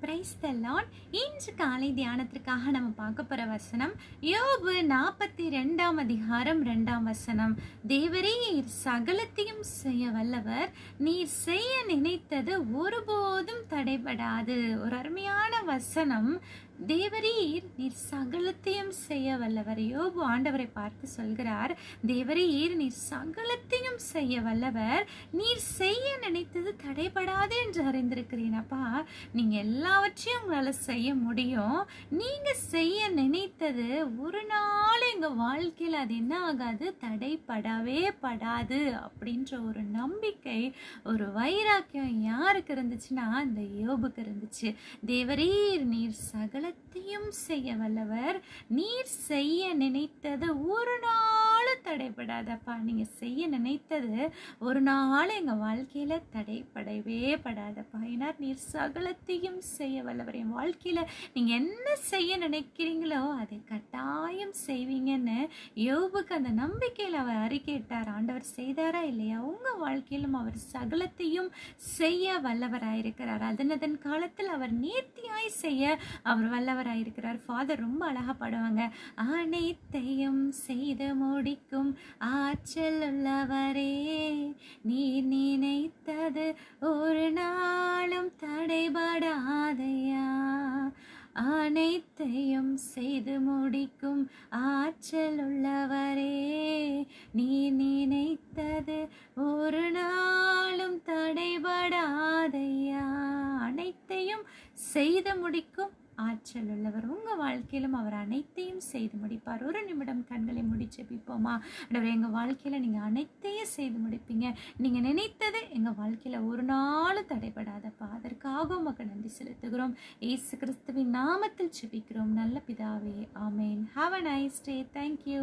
Price தல்லான் இன்று காலை தியானத்திற்காக நம்ம பார்க்க போகிற வசனம் யோபு நாற்பத்தி ரெண்டாம் அதிகாரம் ரெண்டாம் வசனம். தேவரே சகலத்தையும் செய்ய வல்லவர். நீர் செய்ய நினைத்தது ஒருபோதும் தடைபடாது. ஒரு அருமையான வசனம். தேவரீர் நீர் சகலத்தையும் செய்ய வல்லவர். யோபு ஆண்டவரை பார்த்து சொல்கிறார் தேவரீர் நீர் சகலத்தையும் செய்ய வல்லவர். நீர் செய்ய நினைத்தது தடைபடாது என்று அறிந்திருக்கிறேன் அப்பா. நீங்க எல்லாவற்றையும் உங்களால செய்ய முடியும். நீங்க செய்ய நினைத்தது ஒரு நாள் எங்க வாழ்க்கையில் அது என்ன ஆகாது? தடைப்படவே படாது அப்படின்ற ஒரு நம்பிக்கை ஒரு வைராக்கியம் யாருக்கு இருந்துச்சுன்னா அந்த யோபுக்கு இருந்துச்சு. தேவரீர் நீர் சகலத்தையும் செய்ய வல்லவர். நீர் செய்ய நினைத்தது ஒரு நாள் தடைப்படாதப்பா நீங்க செய்ய நினைத்தது ஒரு நாள் எங்க வாழ்க்கையில தடைப்படவே படாதப்பா. ஏன்னா நீர் சகலத்தையும் செய்ய வல்லவர். என் வாழ்க்கையில நீங்க என்ன செய்ய நினைக்கிறீங்களோ அதை கட்டாயம் செய்வீங்கன்னு யோபுக்கு அந்த நம்பிக்கையில் அவர் அறிக்கையிட்டார். ஆண்டவர் செய்தாரா இல்லையா? உங்கள் வாழ்க்கையிலும் அவர் சகலத்தையும் செய்ய வல்லவராயிருக்கிறார். அதனதன் காலத்தில் அவர் நேர்த்தியாய் செய்ய அவர் வல்லவராயிருக்கிறார். ஃபாதர் ரொம்ப அழகாக பாடுவாங்க. அனைத்தையும் செய்து முடிக்கும் ஆற்றல் உள்ளவரே நீ நினைத்தது ஒரு நாளும் தடைபடாதையா? அனைத்தையும் செய்து முடிக்கும் ஆற்றல் உள்ளவரே நீ அனைத்தையும் செய்து முடிக்கும் ஆற்றல் உள்ளவர். உங்கள் வாழ்க்கையிலும் அவர் அனைத்தையும் செய்து முடிப்பார். ஒரு நிமிடம் கண்களை முடிச்சு பிப்போமா ஆண்டவர் எங்கள் வாழ்க்கையில் நீங்கள் அனைத்தையும் செய்து முடிப்பீங்க. நீங்கள் நினைத்தது எங்கள் வாழ்க்கையில் ஒரு நாள் தடைபடாதப்பா. அதற்காக உமக்கு நன்றி செலுத்துகிறோம். ஏசு கிறிஸ்துவின் நாமத்தில் செபிக்கிறோம் நல்ல பிதாவே ஆமேன். Have a nice day thank you